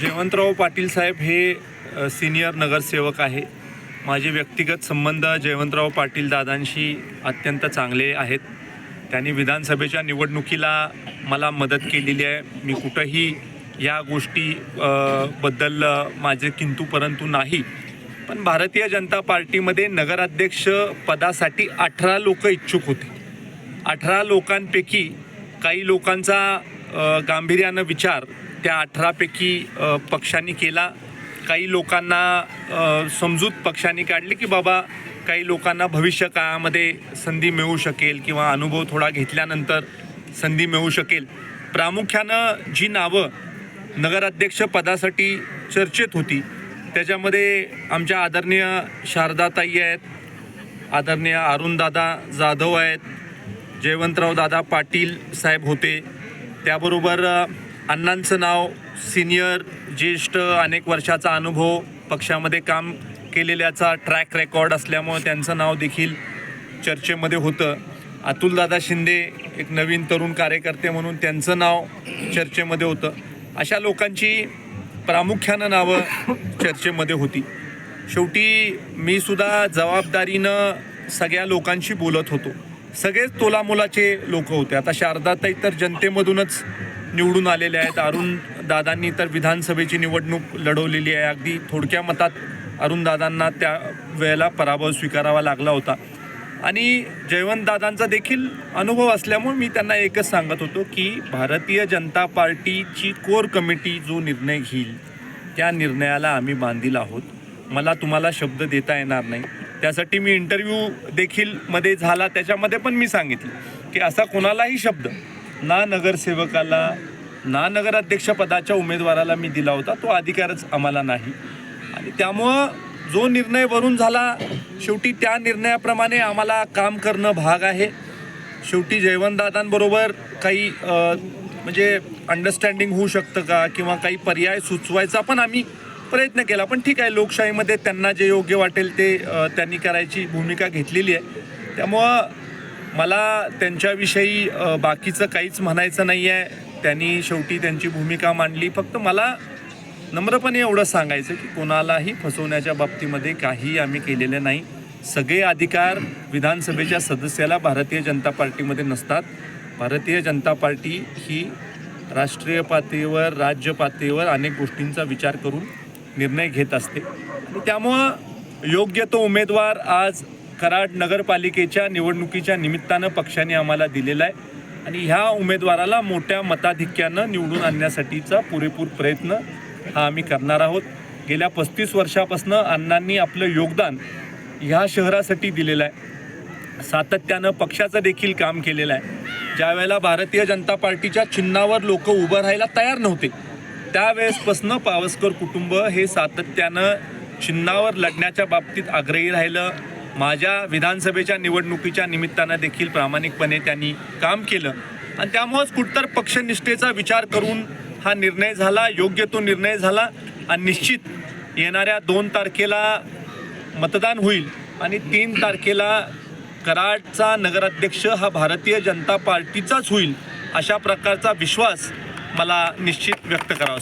जयवंतराव पाटील साहेब हे सिनियर नगरसेवक आहे. माझे व्यक्तिगत संबंध जयवंतराव पाटील दादांशी अत्यंत चांगले आहेत. त्यांनी विधानसभेच्या निवडणुकीला मला मदत केलेली आहे. मी कुठंही या गोष्टी बद्दल माझे किंतु परंतु नाही. पण भारतीय जनता पार्टीमध्ये नगराध्यक्ष पदासाठी अठरा लोक इच्छुक होते. अठरा लोकांपैकी काही लोकांचा गांभीर्यानं विचार त्या अठरापैकी पक्षांनी केला. काही लोकांना समजूत पक्षांनी काढली की बाबा काही लोकांना भविष्य काळामध्ये संधी मिळू शकेल किंवा अनुभव थोडा घेतल्यानंतर संधी मिळू शकेल. प्रामुख्यानं जी नावं नगराध्यक्ष पदासाठी चर्चेत होती त्याच्यामध्ये आमच्या आदरणीय शारदाताई आहेत आदरणीय अरुणदादा जाधव आहेत जयवंतराव दादा पाटील साहेब होते. त्याबरोबर अण्णांचं नाव सिनियर ज्येष्ठ अनेक वर्षाचा अनुभव पक्षामध्ये काम केलेल्याचा ट्रॅक रेकॉर्ड असल्यामुळं त्यांचं नाव देखील चर्चेमध्ये होतं. अतुलदादा शिंदे एक नवीन तरुण कार्यकर्ते म्हणून त्यांचं नाव चर्चेमध्ये होतं. अशा लोकांची प्रामुख्यानं नावं चर्चेमध्ये होती. शेवटी मी सुद्धा जबाबदारीनं सगळ्या लोकांशी बोलत होतो. सगळेच तोलामोलाचे लोक होते. आता शारदाताई तर जनतेमधूनच निवडून आलेले आहेत. अरुण दादांनी तर विधानसभेची निवडणूक लढवलेली आहे. अगदी थोडक्या मतात अरुण दादांना त्या वेळेला पराभव स्वीकारावा लागला होता. आणि जयवंत दादांचा देखील अनुभव असल्यामुळे मी त्यांना एकच सांगत होतो की भारतीय जनता पार्टीची कोर कमिटी जो निर्णय घेईल त्या निर्णयाला आम्ही बांधील आहोत. मला तुम्हाला शब्द देता येणार नाही. त्यासाठी मी इंटरव्ह्यू देखील मध्ये झाला. त्याच्यामध्ये पण मी सांगितलं की असा कोणालाही शब्द ना नगरसेवकाला ना नगराध्यक्षपदाच्या उमेदवाराला मी दिला होता. तो अधिकारच आम्हाला नाही. आणि त्यामुळं जो निर्णय वरून झाला शेवटी त्या निर्णयाप्रमाणे आम्हाला काम करणं भाग आहे. शेवटी जयवंतदादांबरोबर काही म्हणजे अंडरस्टँडिंग होऊ शकतं का? किंवा काही पर्याय सुचवायचा पण आम्ही प्रयत्न केला. पण ठीक आहे लोकशाहीमध्ये त्यांना जे योग्य वाटेल ते त्यांनी करायची भूमिका घेतलेली आहे. त्यामुळं मला त्यांच्याविषयी बाकीचं काहीच म्हणायचं नाही आहे त्यांनी शेवटी त्यांची भूमिका मांडली. फक्त मला नम्रपणे एवढं सांगायचं की कोणालाही फसवण्याच्या बाबतीमध्ये काही आम्ही केलेले नाही. सगळे अधिकार विधानसभेच्या सदस्याला भारतीय जनता पार्टीमध्ये नसतात. भारतीय जनता पार्टी ही राष्ट्रीय पातळीवर राज्य पातळीवर अनेक गोष्टींचा विचार करून निर्णय घेत असते. आणि त्यामुळं योग्य तो उमेदवार आज कराड नगरपालिकेच्या निवडणुकीच्या निमित्तानं पक्षाने आम्हाला दिलेला आहे. आणि ह्या उमेदवाराला मोठ्या मताधिक्यानं निवडून आणण्यासाठीचा पुरेपूर प्रयत्न हा आम्ही करणार आहोत. गेल्या पस्तीस वर्षापासून अण्णांनी आपलं योगदान ह्या शहरासाठी दिलेलं आहे. सातत्यानं पक्षाचं देखील काम केलेलं आहे. ज्या वेळेला भारतीय जनता पार्टीच्या चिन्हावर लोक उभं राहायला तयार नव्हते त्यावेळेसपासनं पावसकर कुटुंब हे सातत्यानं चिन्हावर लढण्याच्या बाबतीत आग्रही राहिलं. माझ्या विधानसभेच्या निवडणुकीच्या निमित्तानं देखील प्रामाणिकपणे त्यांनी काम केलं. आणि त्यामुळंच कुठतर पक्षनिष्ठेचा विचार करून हा निर्णय झाला योग्य तो निर्णय झाला आणि निश्चित येणाऱ्या दोन तारखेला मतदान होईल आणि तीन तारखेला कराडचा नगराध्यक्ष हा भारतीय जनता पार्टीचाच होईल अशा प्रकारचा विश्वास मला निश्चित व्यक्त करावा